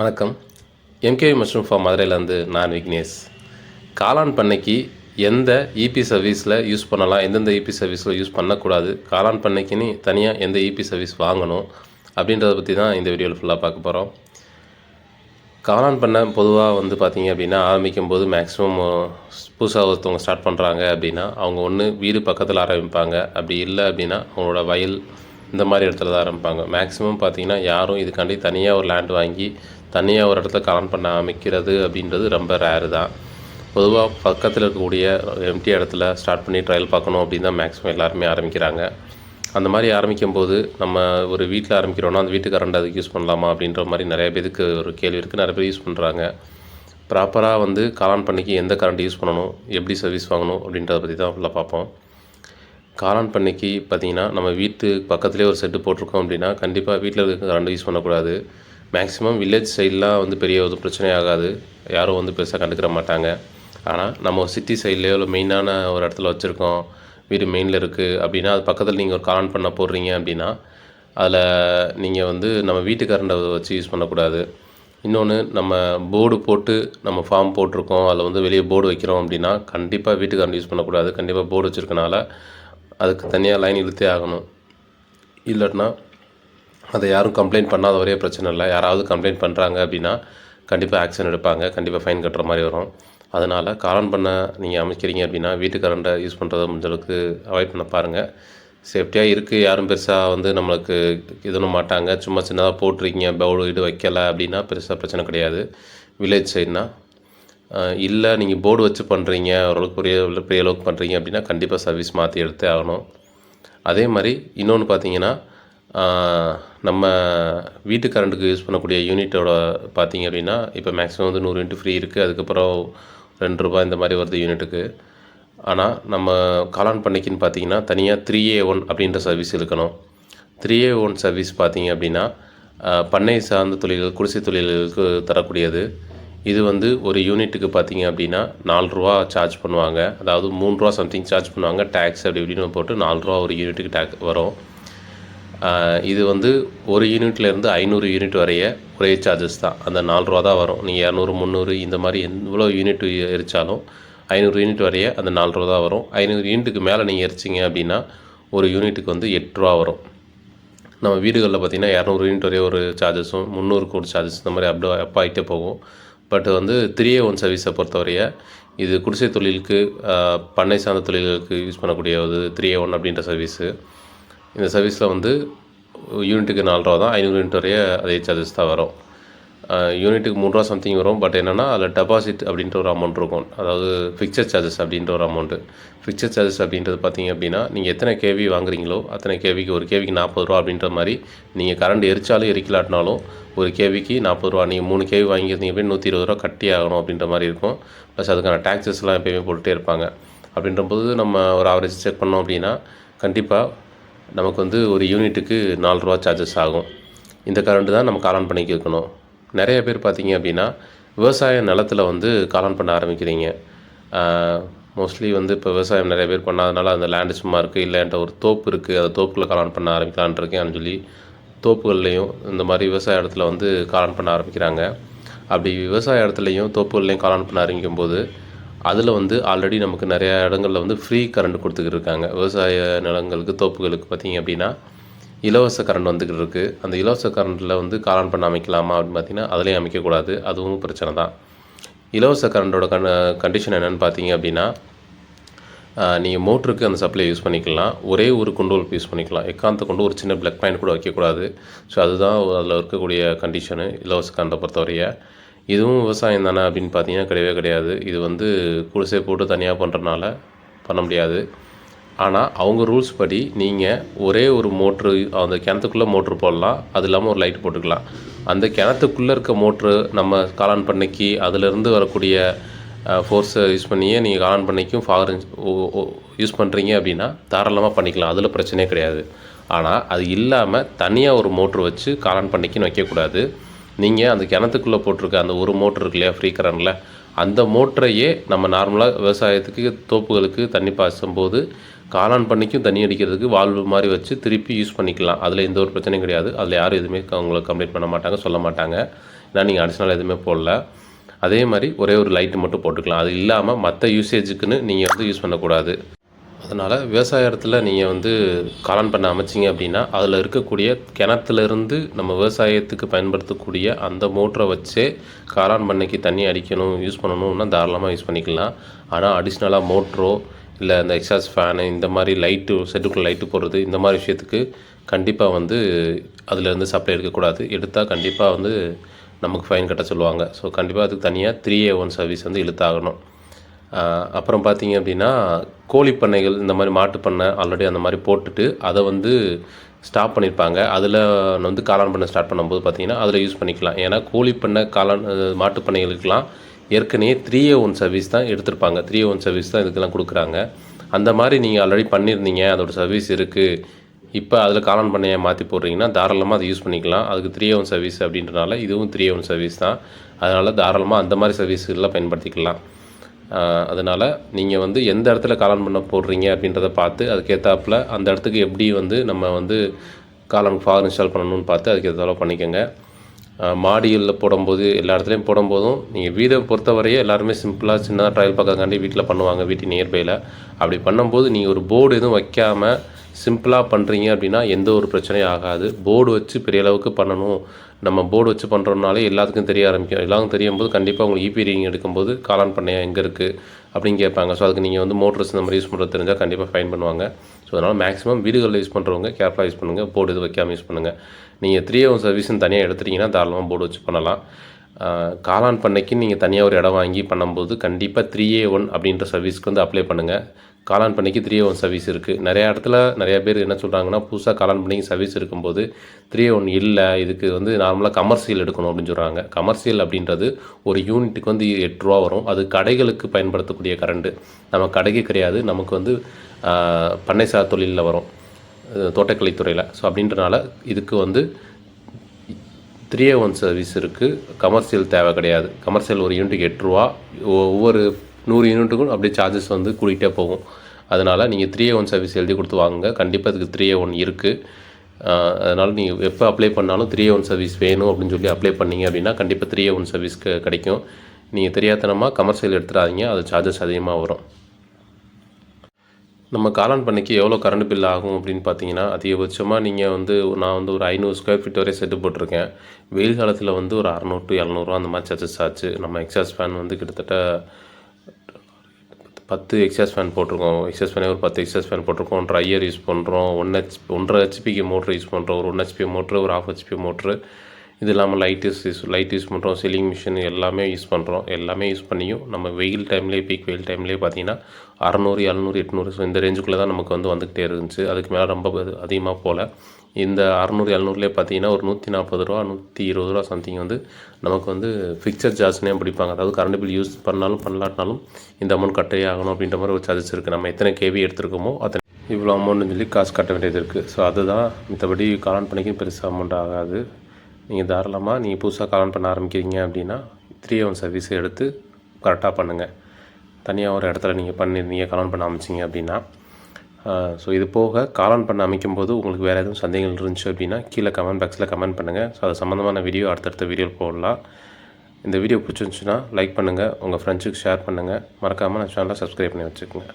வணக்கம். MKV mushroom form மதுரையிலேருந்து நான் விக்னேஷ். காளான் பண்ணைக்கு எந்த இபி சர்வீஸில் யூஸ் பண்ணலாம் எந்தெந்த இபி சர்வீஸில் யூஸ் பண்ணக்கூடாது காளான் பண்ணைக்குன்னு தனியாக எந்த இபி சர்வீஸ் வாங்கணும் அப்படின்றத பற்றி தான் இந்த வீடியோவில் ஃபுல்லாக பார்க்க போகிறோம் காளான் பண்ணை பொதுவாக வந்து பார்த்தீங்க அப்படின்னா ஆரம்பிக்கும் போது மேக்ஸிமம் புதுசாக ஒருத்தவங்க ஸ்டார்ட் பண்ணுறாங்க அப்படின்னா அவங்க ஒன்று வீடு பக்கத்தில் ஆரம்பிப்பாங்க. அப்படி இல்லை அப்படின்னா அவங்களோட வயல் இந்த மாதிரி இடத்துல தான் ஆரம்பிப்பாங்க. மேக்ஸிமம் பார்த்தீங்கன்னா யாரும் இதுக்காண்டி தனியாக ஒரு லேண்ட் வாங்கி தனியாக ஒரு இடத்துல காளான் பண்ண அமைக்கிறது அப்படின்றது ரொம்ப ரேரு தான். பொதுவாக பக்கத்தில் இருக்கக்கூடிய எம்டி இடத்துல ஸ்டார்ட் பண்ணி ட்ரையல் பார்க்கணும் அப்படின்னு தான் மேக்ஸிமம் எல்லாருமே ஆரம்பிக்கிறாங்க. அந்த மாதிரி ஆரம்பிக்கும் போது நம்ம ஒரு வீட்டில் ஆரம்பிக்கிறோன்னா அந்த வீட்டு கரண்ட் அதுக்கு யூஸ் பண்ணலாமா அப்படின்ற மாதிரி நிறைய பேருக்கு ஒரு கேள்வி இருக்குது நிறைய பேர் யூஸ் பண்ணுறாங்க ப்ராப்பராக வந்து காளான் பண்ணிக்கு எந்த கரண்ட் யூஸ் பண்ணணும் எப்படி சர்வீஸ் வாங்கணும் அப்படின்றத பற்றி தான் ஃபுல்லாக பார்ப்போம். காளான் பண்ணிக்கு பார்த்தீங்கன்னா நம்ம வீட்டு பக்கத்துலேயே ஒரு செட்டு போட்டிருக்கோம் அப்படின்னா கண்டிப்பாக வீட்டில் இருக்க கரண்ட் யூஸ் பண்ணக்கூடாது. மேக்ஸிமம் வில்லேஜ் சைட்லாம் வந்து பெரிய ஒரு பிரச்சனை ஆகாது. யாரும் வந்து பெருசாக கண்டுக்கிற மாட்டாங்க. ஆனால் நம்ம சிட்டி சைட்லேயோ இல்லை மெயினான ஒரு இடத்துல வச்சுருக்கோம். வீடு மெயினில் இருக்குது அப்படின்னா அது பக்கத்தில் நீங்கள் ஒரு காளான் பண்ண போடுறீங்க அப்படின்னா அதில் நீங்கள் வந்து நம்ம வீட்டு வச்சு யூஸ் பண்ணக்கூடாது. இன்னொன்று நம்ம போர்டு போட்டு நம்ம ஃபார்ம் போட்டிருக்கோம். அதில் வந்து வெளியே போர்டு வைக்கிறோம் அப்படின்னா கண்டிப்பாக வீட்டுக்காரண்ட் யூஸ் பண்ணக்கூடாது. கண்டிப்பாக போர்டு வச்சுருக்கனால அதுக்கு தனியாக லைன் இழுத்தே ஆகணும். இல்லைன்னா அதை யாரும் கம்ப்ளைண்ட் பண்ணாத ஒரே பிரச்சனை இல்லை. யாராவது கம்ப்ளைண்ட் பண்ணுறாங்க அப்படின்னா கண்டிப்பாக ஆக்ஷன் எடுப்பாங்க. கண்டிப்பாக ஃபைன் கட்டுற மாதிரி வரும். அதனால் காளான் பண்ண நீங்கள் அமைக்கிறீங்க அப்படின்னா வீட்டு யூஸ் பண்ணுறத முடிஞ்சளவுக்கு அவாய்ட் பண்ண பாருங்கள் சேஃப்டியாக இருக்குது யாரும் பெருசாக வந்து நம்மளுக்கு இதுன்னு மாட்டாங்க. சும்மா சின்னதாக போட்டிருக்கீங்க பவுல் இது வைக்கலை அப்படின்னா பெருசாக பிரச்சனை கிடையாது. வில்லேஜ் சைட்னா இல்லை நீங்கள் போர்டு வச்சு பண்ணுறீங்க ஓரளவுக்கு பெரிய பெரிய அளவுக்கு பண்ணுறீங்க அப்படின்னா கண்டிப்பாக சர்வீஸ் மாற்றி எடுத்தே ஆகணும். அதே மாதிரி இன்னொன்று பார்த்தீங்கன்னா நம்ம வீட்டு கரண்ட்டுக்கு யூஸ் பண்ணக்கூடிய யூனிட்டோட பார்த்தீங்க அப்படின்னா இப்போ மேக்ஸிமம் வந்து நூறு யூனிட் ஃப்ரீ இருக்குது அதுக்கப்புறம் ரெண்டு ரூபாய் இந்த மாதிரி வருது யூனிட்டுக்கு ஆனால் நம்ம காளான் பண்ணிக்கின்னு பார்த்தீங்கன்னா தனியாக த்ரீ ஏ ஒன் அப்படின்ற சர்வீஸ் இருக்கணும். த்ரீ ஏ ஒன் சர்வீஸ் பார்த்தீங்க அப்படின்னா பண்ணை சார்ந்த தொழில்கள் குடிசை தொழில்களுக்கு தரக்கூடியது. இது வந்து ஒரு யூனிட்டுக்கு பார்த்தீங்க அப்படின்னா நாலு ரூபா சார்ஜ் பண்ணுவாங்க. அதாவது மூணு ரூபா சம்திங் சார்ஜ் பண்ணுவாங்க. டேக்ஸ் அப்படி இப்படின்னு போட்டு நாலு ரூபா ஒரு யூனிட்டுக்கு டேக் வரும். இது வந்து ஒரு யூனிட்லேருந்து ஐநூறு யூனிட் வரைய ஒரே சார்ஜஸ் தான். அந்த நாலு ரூபா தான் வரும். நீங்கள் இரநூறு முந்நூறு இந்த மாதிரி எவ்வளோ யூனிட் எரித்தாலும் ஐநூறு யூனிட் வரைய அந்த நாலு ரூபா தான் வரும். ஐநூறு யூனிட்டுக்கு மேலே நீங்கள் எரிச்சிங்க அப்படின்னா ஒரு யூனிட்டுக்கு வந்து எட்டு ரூபா வரும். நம்ம வீடுகளில் பார்த்திங்கன்னா இரநூறு யூனிட் வரைய ஒரு சார்ஜஸும் முந்நூறுக்கு ஒரு சார்ஜஸ் இந்த மாதிரி அப்டோ அப் ஆகிட்டே போகும். பட் வந்து த்ரீ ஏ ஒன் சர்வீஸை பொறுத்தவரைய இது குடிசை தொழிலுக்கு பண்ணை சார்ந்த தொழில்களுக்கு யூஸ் பண்ணக்கூடிய ஒரு த்ரீ ஏ ஒன் அப்படின்ற சர்வீஸு இந்த சர்வீஸில் வந்து யூனிட்டுக்கு நாலு ரூபா தான் ஐநூறு யூனிட் வரைய அதே சார்ஜஸ் தான் வரும். யூனிட்டுக்கு மூணு ரூபா சம்திங் வரும் பட் என்னென்னா அதில் டெபாசிட் அப்படின்ற ஒரு அமௌண்ட் இருக்கும். அதாவது ஃபிக்சர் சார்ஜஸ் அப்படின்ற ஒரு அமௌண்ட்டு ஃபிக்சர் சார்ஜஸ் அப்படின்றது பார்த்தீங்க அப்படின்னா நீங்கள் எத்தனை கேவி வாங்குறீங்களோ அத்தனை கேவிக்கு ஒரு கேவிக்கு நாற்பது ரூபா அப்படின்ற மாதிரி நீங்கள் கரண்ட் எரிச்சாலும் எரிக்கலாட்டினாலும் ஒரு கேவிக்கு நாற்பது ரூபா நீங்கள் மூணு கேவி வாங்கியிருந்தீங்க அப்படின்னா நூற்றி இருபது ரூபா கட்டி ஆகணும் அப்படின்ற மாதிரி இருக்கும். ப்ளஸ் அதுக்கான டேக்ஸஸ்லாம் எப்போயுமே போட்டுகிட்டே இருப்பாங்க. அப்படின்ற போது நம்ம ஒரு ஆவரேஜ் செக் பண்ணோம் அப்படின்னா கண்டிப்பாக நமக்கு வந்து ஒரு யூனிட்டுக்கு நாலு ரூபா சார்ஜஸ் ஆகும். இந்த கரண்ட்டு தான் நம்ம காலான் பண்ணி கேட்கணும் நிறைய பேர் பார்த்தீங்க அப்படின்னா விவசாய நிலத்தில் வந்து காலான் பண்ண ஆரம்பிக்கிறீங்க. மோஸ்ட்லி வந்து இப்போ விவசாயம் நிறைய பேர் பண்ணாதனால அந்த லேண்டு சும்மா இருக்குது இல்லைன்ற ஒரு தோப்பு இருக்குது அந்த தோப்பில் காலான் பண்ண ஆரம்பிக்கலான்ருக்கேன்னு சொல்லி தோப்புகள்லேயும் இந்த மாதிரி விவசாய இடத்துல வந்து காலான் பண்ண ஆரம்பிக்கிறாங்க. அப்படி விவசாய இடத்துலையும் தோப்புகள்லையும் காலான் பண்ண ஆரம்பிக்கும் போது அதில் வந்து ஆல்ரெடி நமக்கு நிறையா இடங்களில் வந்து ஃப்ரீ கரண்ட் கொடுத்துக்கிட்டு இருக்காங்க. விவசாய நிலங்களுக்கு தோப்புகளுக்கு பார்த்திங்க அப்படின்னா இலவச கரண்ட் வந்துக்கிட்டு இருக்குது அந்த இலவச கரண்ட்டில் வந்து காலான் பண்ண அமைக்கலாமா அப்படின்னு பார்த்தீங்கன்னா அதுலேயும் அமைக்கக்கூடாது. அதுவும் பிரச்சனை தான். இலவச கரண்டோட கண் கண்டிஷன் என்னென்னு பார்த்தீங்க அப்படின்னா நீங்கள் மோட்டருக்கு அந்த சப்ளை யூஸ் பண்ணிக்கலாம். ஒரே ஒரு குண்டோல் யூஸ் பண்ணிக்கலாம். எக்காந்த கொண்டு ஒரு சின்ன பிளக் பாயிண்ட் கூட வைக்கக்கூடாது. ஸோ அதுதான் அதில் இருக்கக்கூடிய கண்டிஷனு இலவச கரண்டை பொறுத்தவரைய. இதுவும் விவசாயம் தானே அப்படின்னு பார்த்தீங்கன்னா கிடையவே கிடையாது. இது வந்து குடிசை போட்டு தனியாக பண்ணுறனால பண்ண முடியாது. ஆனால் அவங்க ரூல்ஸ் படி நீங்கள் ஒரே ஒரு மோட்ரு அந்த கிணத்துக்குள்ளே மோட்ரு போடலாம். அது இல்லாமல் ஒரு லைட் போட்டுக்கலாம். அந்த கிணத்துக்குள்ளே இருக்க மோட்ரு நம்ம காளான் பண்ணைக்கு அதிலிருந்து வரக்கூடிய ஃபோர்ஸை யூஸ் பண்ணியே நீங்கள் காளான் பண்ணைக்கும் ஃபாரின் யூஸ் பண்ணுறீங்க அப்படின்னா தாராளமாக பண்ணிக்கலாம். அதில் பிரச்சனையே கிடையாது. ஆனால் அது இல்லாமல் தனியாக ஒரு மோட்ரு வச்சு காளான் பண்ணைக்குன்னு வைக்கக்கூடாது. நீங்கள் அந்த கிணத்துக்குள்ளே போட்டிருக்க அந்த ஒரு மோட்ரு இருக்கு இல்லையா ஃப்ரீ கரண்டில் அந்த மோட்டரையே நம்ம நார்மலாக விவசாயத்துக்கு தோப்புகளுக்கு தண்ணி பாய்ச்சும் போது காளான் பண்ணிக்கும் தண்ணி அடிக்கிறதுக்கு வால்வு மாதிரி வச்சு திருப்பி யூஸ் பண்ணிக்கலாம். அதில் எந்த ஒரு பிரச்சனையும் கிடையாது. அதில் யாரும் எதுவுமே அவங்கள கம்ப்ளைண்ட் பண்ண மாட்டாங்க சொல்ல மாட்டாங்க. ஏன்னா நீங்கள் அடிஷ்னலாக எதுவுமே போடல. அதே மாதிரி ஒரே ஒரு லைட்டு மட்டும் போட்டுக்கலாம். அது இல்லாமல் மற்ற யூசேஜுக்குன்னு நீங்கள் வந்து யூஸ் பண்ணக்கூடாது. அதனால் விவசாய இடத்துல நீங்கள் வந்து காளான் பண்ண அமைச்சிங்க அப்படின்னா அதில் இருக்கக்கூடிய கிணத்துலேருந்து நம்ம விவசாயத்துக்கு பயன்படுத்தக்கூடிய அந்த மோட்டரை வச்சே காளான் பண்ணைக்கு தண்ணி அடிக்கணும் யூஸ் பண்ணணும்னா தாராளமாக யூஸ் பண்ணிக்கலாம். ஆனால் அடிஷ்னலாக மோட்ரோ இல்லை இந்த எக்ஸாஸ் ஃபேனு இந்த மாதிரி லைட்டு செட்டுக்குள்ளே லைட்டு போடுறது இந்த மாதிரி விஷயத்துக்கு கண்டிப்பாக வந்து அதுலேருந்து சப்ளை எடுக்கக்கூடாது எடுத்தால் கண்டிப்பாக வந்து நமக்கு ஃபைன் கட்ட சொல்லுவாங்க. ஸோ கண்டிப்பாக அதுக்கு தனியாக த்ரீ ஏ ஒன் சர்வீஸ் வந்து இழுத்தாகணும். அப்புறம் பார்த்தீங்க அப்படின்னா கோழி பண்ணைகள் இந்த மாதிரி மாட்டு பண்ணை ஆல்ரெடி அந்த மாதிரி போட்டுட்டு அதை வந்து ஸ்டாப் பண்ணியிருப்பாங்க அதில் வந்து காளான் பண்ணை ஸ்டார்ட் பண்ணும்போது பார்த்தீங்கன்னா அதில் யூஸ் பண்ணிக்கலாம். ஏன்னா கோழி பண்ணை காளான் மாட்டு பண்ணைகளுக்கெல்லாம் ஏற்கனவே த்ரீ ஏ ஒன் சர்வீஸ் தான் எடுத்திருப்பாங்க. த்ரீ ஏ ஒன் சர்வீஸ் தான் இதுக்கெல்லாம் கொடுக்குறாங்க. அந்த மாதிரி நீங்கள் ஆல்ரெடி பண்ணியிருந்தீங்க. அதோட சர்வீஸ் இருக்குது இப்போ அதில் காளான் பண்ணையை மாற்றி போடுறீங்கன்னா தாராளமாக அதை யூஸ் பண்ணிக்கலாம். அதுக்கு த்ரீ ஒன் சர்வீஸ் அப்படின்றனால இதுவும் த்ரீ ஒன் சர்வீஸ் தான். அதனால் தாராளமாக அந்த மாதிரி சர்வீஸ்களில் பயன்படுத்திக்கலாம். அதனால் நீங்கள் வந்து எந்த இடத்துல காளான் பண்ண போடுறீங்க அப்படின்றத பார்த்து அதுக்கேற்றாப்புல அந்த இடத்துக்கு எப்படி வந்து நம்ம வந்து காளான் ஃபார் இன்ஸ்டால் பண்ணணும்னு பார்த்து அதுக்கேற்ற பண்ணிக்கோங்க. மாடிகளில் போடும்போது எல்லா இடத்துலையும் போடும்போதும் நீங்கள் வீடை பொறுத்தவரையே எல்லாருமே சிம்பிளாக சின்னதாக ட்ரையல் பார்க்கறதுக்காண்டி வீட்டில் பண்ணுவாங்க வீட்டு நியர்பையில் அப்படி பண்ணும்போது நீங்கள் ஒரு போர்டு எதுவும் வைக்காமல் சிம்பிளாக பண்ணுறீங்க அப்படின்னா எந்த ஒரு பிரச்சனையும் ஆகாது. போர்டு வச்சு பெரிய அளவுக்கு பண்ணணும். நம்ம போர்டு வச்சு பண்ணுறோம்னாலே எல்லாத்துக்கும் தெரிய ஆரம்பிக்கும். எல்லாருக்கும் தெரியும் போது கண்டிப்பாக உங்களுக்கு இபி ரீடிங் எடுக்கும்போது காலான் பண்ணையா எங்கே இருக்குது அப்படின்னு கேட்பாங்க. ஸோ அதுக்கு நீங்கள் வந்து மோட்டர்ஸ் இந்த மாதிரி யூஸ் பண்ணுறது தெரிஞ்சால் கண்டிப்பாக ஃபைன் பண்ணுவாங்க. ஸோ அதனால் மேக்ஸிமம் வீடுகளில் யூஸ் பண்ணுறவங்க கேர்ஃபுல்லாக யூஸ் பண்ணுங்கள் போர்டு இது வைக்காமல் யூஸ் பண்ணுங்கள் நீங்கள் த்ரீ ஹவர் சர்வீஸ்னு தனியாக எடுத்துட்டீங்கன்னா தாராளமாக போர்டு வச்சு பண்ணலாம். காளான் பண்ணைக்கு நீங்கள் தனியாக ஒரு இடம் வாங்கி பண்ணும்போது கண்டிப்பாக த்ரீ ஏ ஒன் அப்படின்ற சர்வீஸ்க்கு வந்து அப்ளை பண்ணுங்கள் காளான் பண்ணிக்கு த்ரீ ஒன் சர்வீஸ் இருக்குது நிறையா இடத்துல நிறைய பேர் என்ன சொல்கிறாங்கன்னா புதுசாக காளான் பண்ணிக்கு சர்வீஸ் இருக்கும்போது த்ரீ ஒன் இல்லை இதுக்கு வந்து நார்மலாக கமர்ஷியல் எடுக்கணும் அப்படின்னு சொல்கிறாங்க கமர்ஷியல் அப்படின்றது ஒரு யூனிட்டுக்கு வந்து எட்டு ரூபா வரும். அது கடைகளுக்கு பயன்படுத்தக்கூடிய கரண்ட்டு நம்ம கடைக்கு கிடையாது. நமக்கு வந்து பண்ணைசார் தொழிலில் வரும். தோட்டக்கலைத்துறையில் ஸோ அப்படின்றனால இதுக்கு வந்து த்ரீ ஏ ஒன் சர்வீஸ் இருக்குது கமர்ஷியல் தேவை கிடையாது. கமர்ஷியல் ஒரு யூனிட்டுக்கு எட்டு ரூபா. ஒ- ஒவ்வொரு நூறு யூனிட்டுக்கும் அப்படியே சார்ஜஸ் வந்து கூட்டிகிட்டே போகும். அதனால் நீங்கள் த்ரீ ஏ ஒன் சர்வீஸ் எழுதி கொடுத்து வாங்குங்க. கண்டிப்பாக அதுக்கு த்ரீ ஏ ஒன் இருக்குது அதனால் நீங்கள் எப்போ அப்ளை பண்ணாலும் த்ரீ ஏ ஒன் சர்வீஸ் வேணும் அப்படின்னு சொல்லி அப்ளை பண்ணிங்க அப்படின்னா கண்டிப்பாக த்ரீ ஏ ஒன் சர்வீஸ்க்கு கிடைக்கும். நீங்கள் தெரியாதனமாக கமர்ஷியல் எடுத்துடாதீங்க. அது சார்ஜஸ் அதிகமாக வரும். நம்ம காலான் பண்ணைக்கு எவ்வளோ கரண்ட் பில் ஆகும் அப்படின்னு பார்த்தீங்கன்னா அதிகபட்சமாக நீங்கள் வந்து நான் வந்து ஒரு ஐநூறு ஸ்கொயர் ஃபீட் வரை செட்டு போட்டிருக்கேன். வெயில் காலத்தில் வந்து ஒரு அறநூறு டு இரநூறுவா அந்த மாதிரி சார்ஜஸ் ஆச்சு. நம்ம எக்ஸாஸ் ஃபேன் வந்து கிட்டத்தட்ட பத்து எக்ஸாஸ் ஃபேன் போட்டிருக்கோம். எக்ஸாஸ் ஃபேனே ஒரு பத்து எக்ஸாஸ் ஃபேன் போட்டிருக்கோம். ட்ரையர் யூஸ் பண்ணுறோம் ஒன் ஹெச் ஒன்றரை ஹெச்பிக்கு மோட்ரு யூஸ் பண்ணுறோம் ஒரு ஒன் ஹெச்பி மோட்ரு ஒரு ஆஃப் ஹெச்பி மோட்ரு இது இல்லாமல் லைட் யூஸ் லைட் யூஸ் பண்ணுறோம் சீலிங் மிஷின் எல்லாமே யூஸ் பண்ணுறோம் எல்லாமே யூஸ் பண்ணியும் நம்ம வெயில் டைம்லேயே பீக் வெயில் டைம்லேயே பார்த்தீங்கன்னா அறநூறு எழுநூறு எட்நூறு ஸோ இந்த ரேஞ்சுக்குள்ளே தான் நமக்கு வந்து வந்துக்கிட்டே இருந்துச்சு. அதுக்கு மேலே ரொம்ப அதிகமாக போகல இந்த அறநூறு எழுநூறுலேயே பார்த்தீங்கன்னா ஒரு நூற்றி நாற்பது ரூபா நூற்றி இருபது ரூபா சம்திங் வந்து நமக்கு வந்து ஃபிக்சர் சார்ஜ்னே பிடிப்பாங்க. அதாவது கரண்ட் பில் யூஸ் பண்ணாலும் பண்ணலாட்டினாலும் இந்த அமௌண்ட் கட்டே ஆகணும் அப்படின்ற மாதிரி ஒரு சார்ஜஸ் இருக்குது நம்ம எத்தனை கேவி எடுத்துருக்கோமோ அத்தனை இவ்வளோ அமௌண்ட்னு சொல்லி காசு கட்ட வேண்டியது இருக்குது ஸோ அதுதான் மற்றபடி காலான் பண்ணிக்கும் பெருசாக அமௌண்ட் ஆகாது. நீங்கள் தாராளமாக நீங்கள் புதுசாக காலான் பண்ண ஆரம்பிக்கிறீங்க அப்படின்னா த்ரீ ஒன் சர்வீஸ் எடுத்து கரெக்டாக பண்ணுங்கள் தனியாக ஒரு இடத்துல நீங்கள் பண்ணியிருந்தீங்க காலான் பண்ண அமைச்சிங்க அப்படின்னா ஸோ இது போக காலான் பண்ண அமைக்கும் போது உங்களுக்கு வேறு எதுவும் சந்தேகங்கள் இருந்துச்சு அப்படின்னா கீழே கமெண்ட் பாக்ஸில் கமெண்ட் பண்ணுங்கள் ஸோ அது சம்மந்தமான வீடியோ அடுத்தடுத்த வீடியோ போடலாம். இந்த வீடியோ பிடிச்சிருந்துச்சுன்னா லைக் பண்ணுங்கள் உங்கள் ஃப்ரெண்ட்ஸுக்கு ஷேர் பண்ணுங்கள் மறக்காமல் நான் சேனலை சப்ஸ்கிரைப் பண்ணி வச்சுக்கோங்க.